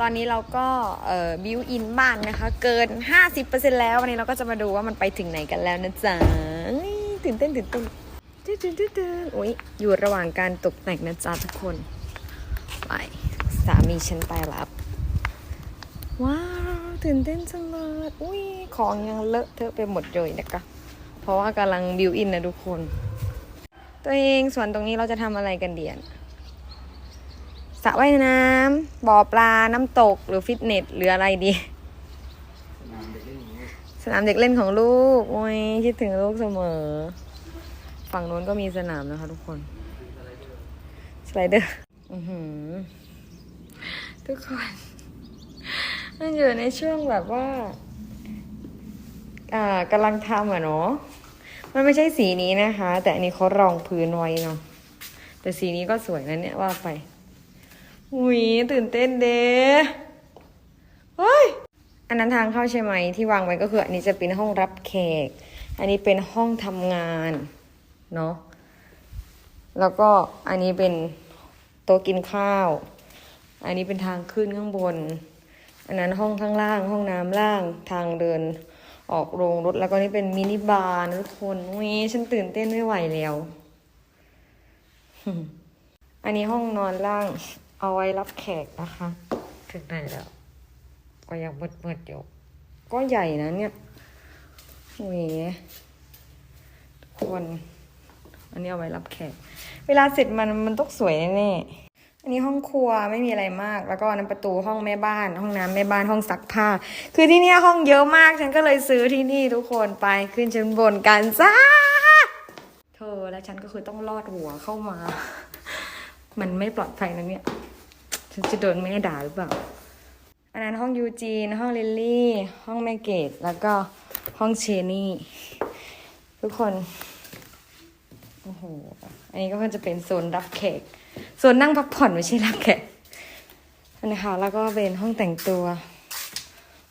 ตอนนี้เราก็เอ่อบิวอินบ้านนะคะ เกิน 50%แล้ววันนี้เราก็จะมาดูว่ามันไปถึงไหนกันแล้วนะจ๊ะตื่นเต้นตื่นเต้นตื่นเตื่นตื่นเตื่นโอ้ยอยู่ระหว่างการตกแต่งนะจ๊ะทุกคน ไปสามีฉันไปรับ ว้าวตื่นเต้นจังเลยอุ้ยของยังเลอะเทอะไปหมดเลยนะคะ เพราะว่ากำลังบิวอินนะทุกคน ตัวเองส่วนตรงนี้เราจะทำอะไรกันเดียน สระว่ายน้ำบ่อปลาน้ำตกหรือฟิตเนสหรืออะไรดี สนามเด็กเล่นของลูกโอ้ยคิดถึงลูกเสมอ ฝั่งนู้นก็มีสนามนะคะทุกคนสไลเดอร์ทุกคนมันอยู่ในช่วงแบบว่า อ่ากำลังทำอะเนาะมันไม่ใช่สีนี้นะคะ แต่อันนี้เขารองพื้นไว้เนาะแต่สีนี้ก็สวยนะเนี่ยว่าไป อุ้ยตื่นเต้นเด้เฮ้ย อันนั้นทางเข้าใช่ไหมที่วางไว้ก็คือ อันนี้จะเป็นห้องรับแขก อันนี้เป็นห้องทำงานเนาะ แล้วก็อันนี้เป็นโต๊ะกินข้าว อันนี้เป็นทางขึ้นข้างบน อันนั้นห้องข้างล่าง ห้องน้ำล่าง ทางเดินออกโรงรถ แล้วก็นี่เป็นมินิบาร์ทุกคนอุ้ยฉันตื่นเต้นไม่ไหวแล้ว อันนี้ห้องนอนล่าง เอาไว้รับแขกนะคะ ถึงไหนแล้ว ก็ยังมืดๆอยู่ก็ใหญ่นะเนี่ยอุ้ยทุกคน อันนี้เอาไว้รับแขก เวลาเสร็จมันมันต้องสวยแน่ๆอันนี้ห้องครัวไม่มีอะไรมาก แล้วก็นั้นประตูห้องแม่บ้าน ห้องน้ำแม่บ้านห้องซักผ้า คือที่นี่ห้องเยอะมากฉันก็เลยซื้อที่นี่ทุกคนไปขึ้นชั้นบนกันจ้าเธอและฉันก็คือต้องลอดหัวเข้ามา มันไม่ปลอดภัยนะเนี่ย ฉันจะโดนแม่ด่าหรือเปล่า อันนั้นห้องยูจีน ห้องลิลลี่ ห้องแม่เกด แล้วก็ห้องเชนี่ ทุกคน โอ้โห อันนี้ก็จะเป็นโซนรับแขก โซนนั่งพักผ่อนไม่ใช่รับแขกนนี้ค่ะแล้วก็เป็นห้องแต่งตัว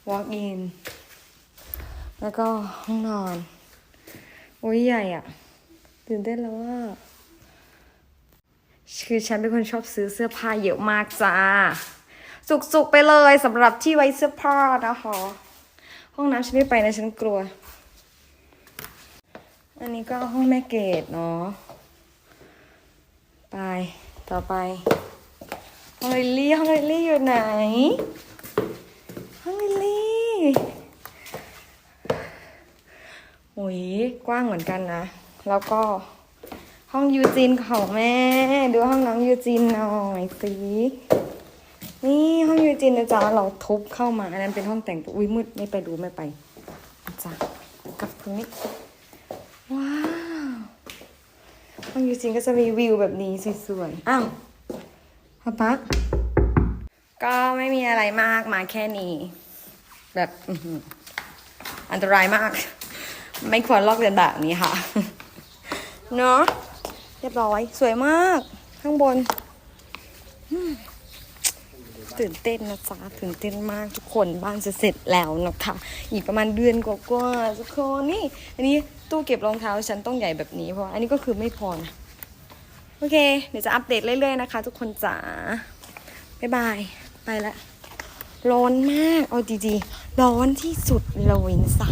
walk in แล้วก็ห้องนอน โอ้ยใหญ่อะตื่นเต้นแล้วว่า คือฉันเป็นคนชอบซื้อเสื้อผ้าเยอะมากจ้า สุกๆไปเลยสำหรับที่ไว้เสื้อผ้านะคะ ห้องน้ำฉันไม่ไปนะฉันกลัว อันนี้ก็ห้องแม่เกดเนาะ ไปต่อไป ห้องลิลลี่ห้องลิลลี่อยู่ไหน ห้องลิลลี่โอ้ยกว้างเหมือนกันนะ แล้วก็ ห้องยูจินของแม่ ดูห้องน้องยูจินหน่อยสินี่ห้องยูจินนะจ๊ะเราทุบเข้ามาอันนั้นเป็นห้องแต่งตัวอุ้ยมืดไม่ไปดูไม่ไปนะจ๊ะกลับตรงนี้ว้าวห้องยูจินก็จะมีวิวแบบนี้สวยๆอ้าวพ่อปักก็ไม่มีอะไรมากมาแค่นี้ แบบอันตรายมาก ไม่ควรลอกเลียนแบบนี้ค่ะ เนาะ เรียบร้อย สวยมาก ข้างบน ตื่นเต้นนะจ๊ะตื่นเต้นมากทุกคนบ้านจะเสร็จแล้วนะคะอีกประมาณเดือนกว่าๆทุกคนนี่ อันนี้ตู้เก็บรองเท้าฉันต้องใหญ่แบบนี้เพราะอันนี้ก็คือไม่พอนะโอเค เดี๋ยวจะอัปเดตเรื่อยๆนะคะ ทุกคนจ๋าบ๊ายบาย ไปละ ร้อนมาก เอาดีๆ ร้อนที่สุดเลยนะจ๊ะ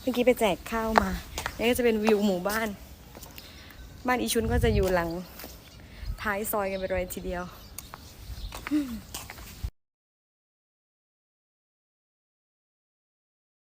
เมื่อกี้ไปแจกข้าวมา นี่ก็จะเป็นวิวหมู่บ้าน บ้านอีชุนก็จะอยู่หลังท้ายซอยกันไปเลยทีเดียว